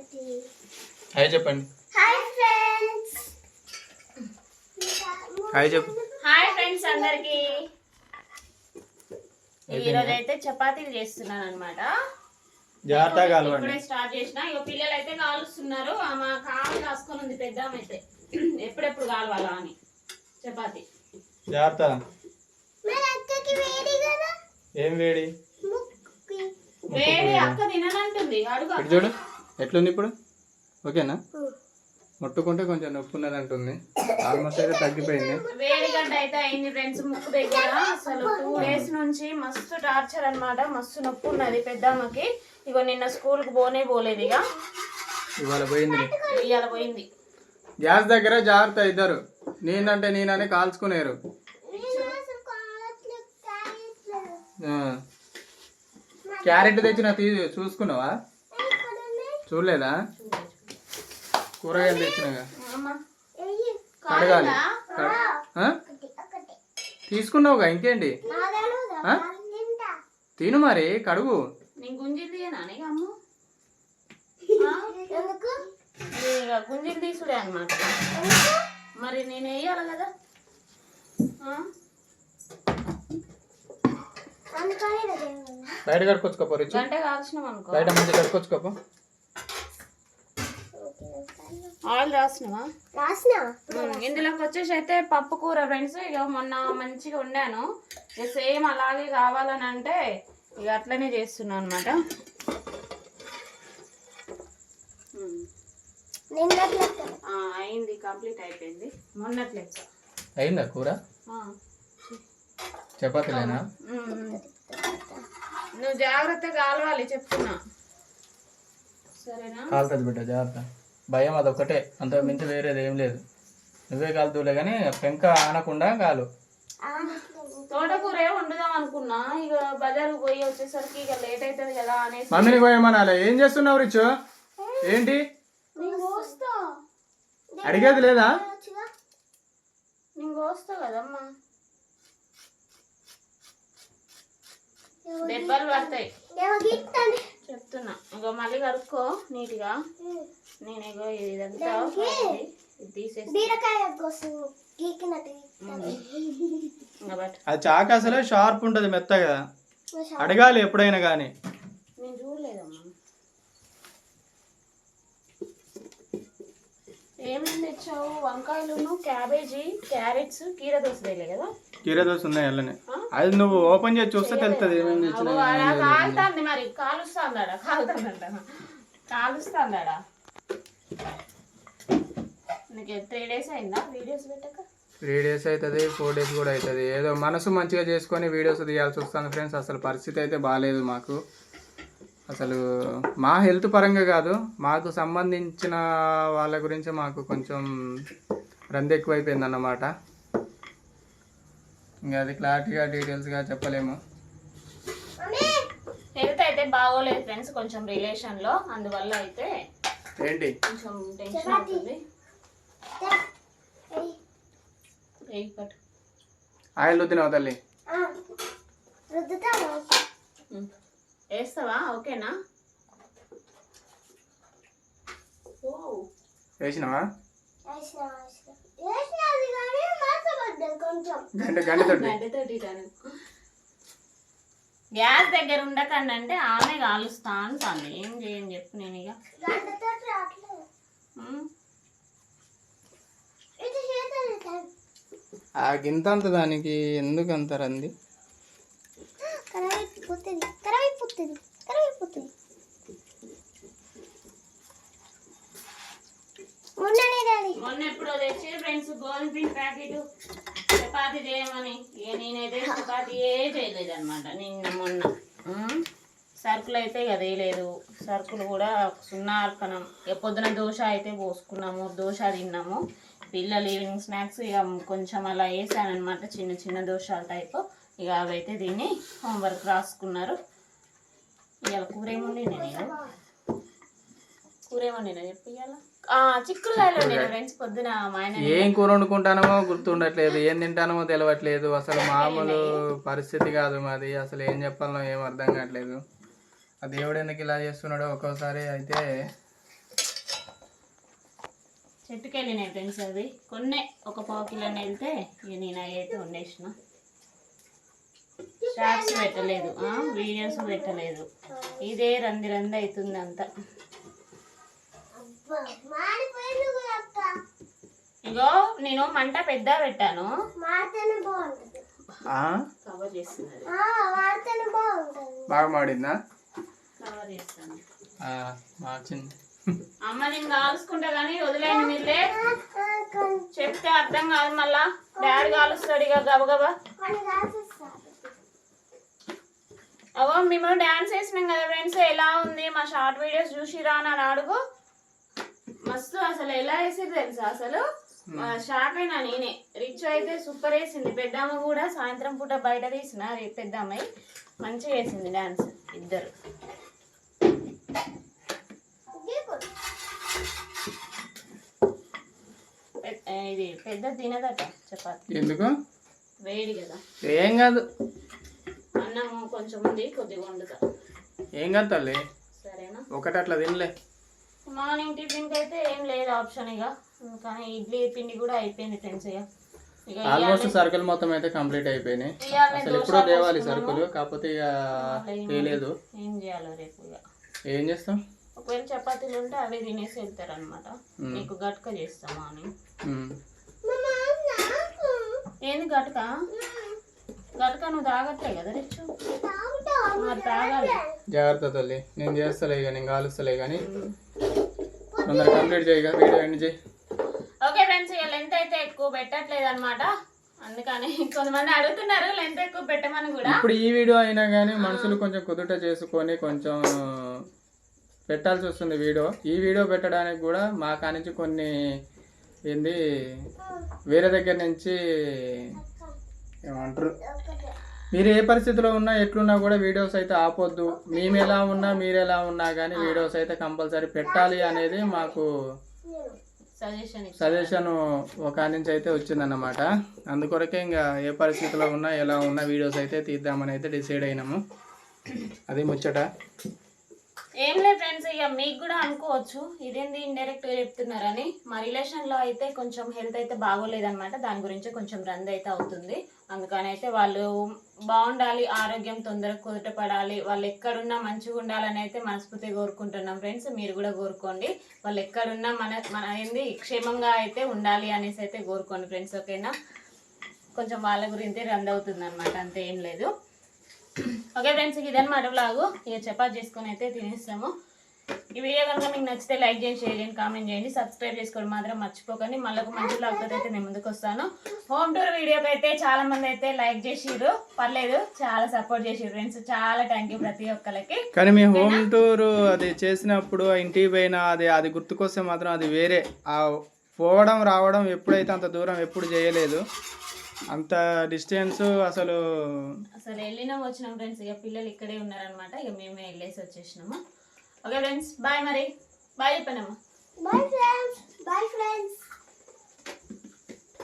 Hi చెప్పండి. Hi friends. Hi చెప్పు. Hi friends అందరికి. ఈరోజు అయితే చపాతీలు చేస్తున్నాను అనమాట జాగ్రత్తగా ఇప్పుడే స్టార్ట్ చేసిన. ఇక పిల్లలు అయితే కాలుస్తున్నారు. ఆమె కాలు కాసుకొని ఉంది పెద్ద అయితే ఎప్పుడెప్పుడు కాలవాలా అని. చపాతీ. జాగ్రత్త. ఏం వేడి? ముక్కి. వేడి అక్క తిననంటుంది. అడుగు చూడు. ఎట్లుంది ఇప్పుడు? ఓకేనా? ముట్టుకుంటే కొంచెం నొప్పి ఉన్నది అంటుంది. ఆల్మోస్ట్ అయితే తగ్గిపోయింది. వేడి గడ్డ అయితే అయింది ఫ్రెండ్స్ ముక్కు దగ్గర. అసలు టూ డేస్ నుంచి మస్తు టార్చర్ అన్నమాట మస్తు నొప్పి ఉన్నది పెద్దమ్మకి. ఇగో నిన్న స్కూల్కి పోనే పోలేదు ఇక ఇవాళ పోయింది ఇవాళ పోయింది. గ్యాస్ దగ్గర జాగ్రత్త ఇద్దరు. నేనంటే నేనని కాల్చుకునేరు. క్యారెట్ తెచ్చిన తీ చూసుకున్నావా? చూడలేదా? కూరగాయలు తెచ్చినగా. కడగాలి? తీసుకున్నావుగా ఇంకేంటి? తిను మరి కడుగు. గుంజిలు తీసుడే అనమాట మరి నేను వేయాలి కదా? బయట కడుకొచ్చుకోపో రిచ్ గంట కాల్చినాం అనుకో. బయట మంచి కడుకొచ్చుకోపో ఆయిల్ రాసినవా? రాసిన? ఇందులోకి వచ్చేసి అయితే పప్పు కూర ఫ్రెండ్స్ ఇక మొన్న మంచిగా వండాను. ఇక సేమ్ అలాగే కావాలని అంటే ఇక అట్లనే చేస్తున్నాను అనమాట అయింది కంప్లీట్ అయిపోయింది. మొన్నటి లెక్క. అయిందా కూర? ఆ. చపాతీలేనా. నువ్వు జాగ్రత్తగా కాలవాలి చెప్తున్నా. సరేనా? కాలుతుంది బిడ్డ జాగ్రత్త. భయం అదొక్కటే. అంత మించి వేరేది ఏం లేదు. నువ్వే కాలుతులే కానీ పెంక ఆనకుండా కాలు. తోటకూర వండుదాం అనుకున్నా. ఇక బజారు పోయి వచ్చేసరికి ఇక లేట్ అవుతుంది కదా అనేసి. మమ్మీని పోయమనాలి ఏం చేస్తున్నావు రిచ్? ఏంటి? అడిగేది లేదా? నేను కోస్తా కదమ్మా. దెబ్బలు పడతాయి. చెప్తున్నా. ఇగో మళ్ళీ కడుక్కో నీట్గా. నేను ఇగో ఇదంతా అది చాక అసలే షార్ప్ ఉంటుంది మెత్తగా. అడగాలి ఎప్పుడైనా కానీ నేను చూడలేదమ్మా. ఏమేమి తెచ్చావు? వంకాయలును క్యాబేజీ క్యారెట్స్ కీర కదా? కీర దోశ ఉన్నాయి అల్లనే అది నువ్వు ఓపెన్ చేసి చూస్తే తెలుస్తుంది ఏమేమి తెచ్చినా కాలుతాంది మరి. కాలుస్తాందాడా కాలుతాందంట. కాలుస్తాందాడా త్రీ డేస్ అయిందా? వీడియోస్ పెట్టక? త్రీ డేస్ అవుతుంది ఫోర్ డేస్ కూడా అవుతుంది ఏదో మనసు మంచిగా చేసుకొని వీడియోస్ తీయాల్సి వస్తుంది ఫ్రెండ్స్ అసలు పరిస్థితి అయితే బాగాలేదు మాకు. అసలు మా హెల్త్ పరంగా కాదు మాకు సంబంధించిన వాళ్ళ గురించి మాకు కొంచెం రంది ఎక్కువైపోయింది అన్నమాట ఇంకా అది క్లారిటీగా డీటెయిల్స్గా చెప్పలేము. హెల్త్ అయితే బాగోలేదు ఫ్రెండ్స్ కొంచెం రిలేషన్లో. అందువల్ల అయితే ఏంటి? కొంచెం టెన్షన్ అవుతుంది. ఆయిల్ తినవు తల్లి. వేస్తావా? ఓకేనా? ఓ వేసినావా. గ్యాస్ దగ్గర ఉండకండి అంటే ఆమె కాలుస్తా అంటాను ఏం చేయని చెప్పు నేను ఇక. ఆ గింత అంత దానికి ఎందుకు అంత రంది? మొన్న ఎప్పుడో తెచ్చి ఫ్రెండ్స్ గోధుమ పిండి ప్యాకెట్. చపాతి చేయమని. నేనైతే చపాతి ఏ చేయలేదు అనమాట నిన్న మొన్న. సరుకులు అయితే ఇక లేదు సరుకులు కూడా సున్నా అర్పణం ఇక పొద్దున దోశ అయితే పోసుకున్నాము. దోశ తిన్నాము. పిల్లలు ఈవినింగ్ స్నాక్స్ ఇక కొంచెం అలా వేసాను అనమాట చిన్న చిన్న దోశల టైప్. ఇక అవైతే తిని హోంవర్క్ రాసుకున్నారు. ఇవాళ కూర ఏముండి నేను కూర ఏముండినా చెప్పి ఇవాళ చిక్కుడుకాయలు నేను ఫ్రెండ్స్ పొద్దున మా ఆయన ఏం కూర వండుకుంటానమో గుర్తుండట్లేదు. ఏం తింటానో తెలియట్లేదు అసలు మామూలు పరిస్థితి కాదు మాది. అసలు ఏం చెప్పాలో ఏం అర్థం కావట్లేదు. ఆ దేవుడు ఎందుకు ఇలా చేస్తున్నాడో ఒక్కోసారి అయితే చెట్టుకి వెళ్ళినాయి ఫ్రెండ్స్ అవి. కొన్నే ఒక పావు కిలోని వెళ్తే ఇక నేను అవి అయితే వండేసిన. షార్ట్స్ పెట్టలేదు. ఆ, వీడియోస్ పెట్టలేదు. ఇదే రంది రంది అవుతుంది అంతా ఇగో నేను మంట పెద్ద పెట్టాను. మాడితేనే బాగుంటుంది. ఆ? కవర్ చేస్తున్నది ఆ, మాడితేనే బాగుంటుంది. బాగా మాడిందా? చేస్తాను. అమ్మ నేను కాల్చుకుంటా కానీ వదిలేండి కొన్ని చెప్తే అర్థం కాదు మళ్ళా. డాడీ కాలుస్తాడు ఇక గబగబా అవో మేము డాన్స్ వేసినాం కదా ఫ్రెండ్స్ ఎలా ఉంది? మా షార్ట్ వీడియోస్ చూసిరా అని అడుగు. మస్తు అసలు ఎలా వేసేది తెలుసా? అసలు షాక్ అయినా నేనే. రిచ్ అయితే సూపర్ వేసింది. పెద్దమ్మ కూడా సాయంత్రం పూట బయట తీసిన పెద్దమ్మాయి. మంచిగా వేసింది డాన్స్ ఇద్దరు. ఇది పెద్ద తినదట చపాతి. ఎందుకు? వేడి కదా. ఏం కాదు. అన్నం కొంచెం ఉంది కొద్దిగా వండుతా. ఏం కాదు తల్లి. సరేనా? ఒకటి అట్లా తినలే. మార్నింగ్ టిఫిన్కి అయితే ఏం లేదు ఆప్షన్ ఇక. కానీ ఇడ్లీ పిండి కూడా అయిపోయింది ఫ్రెండ్స్ ఇక. ఆల్మోస్ట్ సరుకులు మొత్తం అయితే కంప్లీట్ అయిపోయినాయి. అసలు ఎప్పుడో తేవాలి. సరుకులు కాకపోతే ఇక తేలేదు ఏం చేయాలో రేపు ఇక. ఏం చేస్తాం? ఒకవేళ చపాతీలు ఉంటే అవే తినేసి వెళ్తారు అనమాట నీకు గట్క చేస్తాం మార్నింగ్ ఉమ్. ఏంది గట్క? గట్క నువ్వు తాగట్లే కదా రిచ్చు మరి తాగాలి. జాగ్రత్త తల్లి. నేను చేస్తలే ఇక నేను కాలుస్తలే కానీ తొందర కంప్లీట్ చేయగా వీడియో ఎండ్ చేయి. ఓకే ఫ్రెండ్స్ ఇక లెంత్ అయితే ఎక్కువ పెట్టట్లేదు అనమాట అందుకని కొంతమంది అడుగుతున్నారు లెంత్ ఎక్కువ పెట్టమని కూడా. ఇప్పుడు ఈ వీడియో అయినా కానీ మనుషులు కొంచెం కుదుట చేసుకొని కొంచెం పెట్టాల్సి వస్తుంది వీడియో. ఈ వీడియో పెట్టడానికి కూడా మా కానించి కొన్ని ఏంది వేరే దగ్గర నుంచి ఏమంటారు? మీరు ఏ పరిస్థితిలో ఉన్నా ఎట్లున్నా కూడా వీడియోస్ అయితే ఆపొద్దు. మేము ఎలా ఉన్నా మీరు ఎలా ఉన్నా కానీ వీడియోస్ అయితే కంపల్సరీ పెట్టాలి అనేది మాకు సజెషన్ సజెషన్ ఒక నుంచి అయితే వచ్చిందన్నమాట. అందుకొరకే ఇంకా ఏ పరిస్థితిలో ఉన్నా ఎలా ఉన్నా వీడియోస్ అయితే తీద్దామని అయితే డిసైడ్ అయినాము. అది ముచ్చట. ఏం లేదు ఫ్రెండ్స్ ఇక మీకు కూడా అనుకోవచ్చు. ఇదేంది ఇండైరెక్ట్గా చెప్తున్నారని. మా రిలేషన్లో అయితే కొంచెం హెల్త్ అయితే బాగోలేదన్నమాట. దాని గురించి కొంచెం రంది అయితే అవుతుంది. అందుకని అయితే వాళ్ళు బాగుండాలి ఆరోగ్యం తొందరగా కుదుట పడాలి వాళ్ళు ఎక్కడున్నా మంచిగా ఉండాలని అయితే మనస్ఫూర్తిగా కోరుకుంటున్నాం ఫ్రెండ్స్. మీరు కూడా కోరుకోండి. వాళ్ళు ఎక్కడున్నా మన మన ఏంది క్షేమంగా అయితే ఉండాలి అనేసి అయితే కోరుకోండి ఫ్రెండ్స్ ఓకేనా? కొంచెం వాళ్ళ గురించి రంది అవుతుంది అనమాట అంతే ఏం లేదు. ఓకే ఫ్రెండ్స్ ఇదన్నమాట బ్లాగు ఇక చపాతి చేసుకొని అయితే తినేస్తాము. ఈ వీడియో కనుక మీకు నచ్చితే లైక్ చేయండి షేర్ చేయండి కామెంట్ చేయండి. సబ్స్క్రైబ్ చేసుకోవడం మాత్రం మర్చిపోకండి. మళ్ళీ ఒక మంచి బ్లాగ్ అయితే నేను ముందుకు వస్తాను. హోమ్ టూర్ వీడియోకి అయితే చాలా మంది అయితే లైక్ చేసిర్రు. పర్లేదు చాలా సపోర్ట్ చేసిర్రు ఫ్రెండ్స్. చాలా థ్యాంక్ యూ ప్రతి ఒక్కరికి కానీ మీ హోమ్ టూర్ అది చేసినప్పుడు ఆ ఇంటికి పోయినా అది అది గుర్తుకొస్తే మాత్రం అది వేరే. ఆ పోవడం రావడం ఎప్పుడైతే అంత దూరం ఎప్పుడు చేయలేదు. అంత డిస్టెన్స్ అసలు అసలు వెళ్ళినాం వచ్చినాం ఫ్రెండ్స్ ఇక పిల్లలు ఇక్కడే ఉన్నారనమాట ఇక మేమే వెళ్ళేసి వచ్చేసినాము. ఓకే ఫ్రెండ్స్ బాయ్ మరి. బాయ్ చెప్పండి అమ్మా బాయ్ ఫ్రెండ్స్ బాయ్ ఫ్రెండ్స్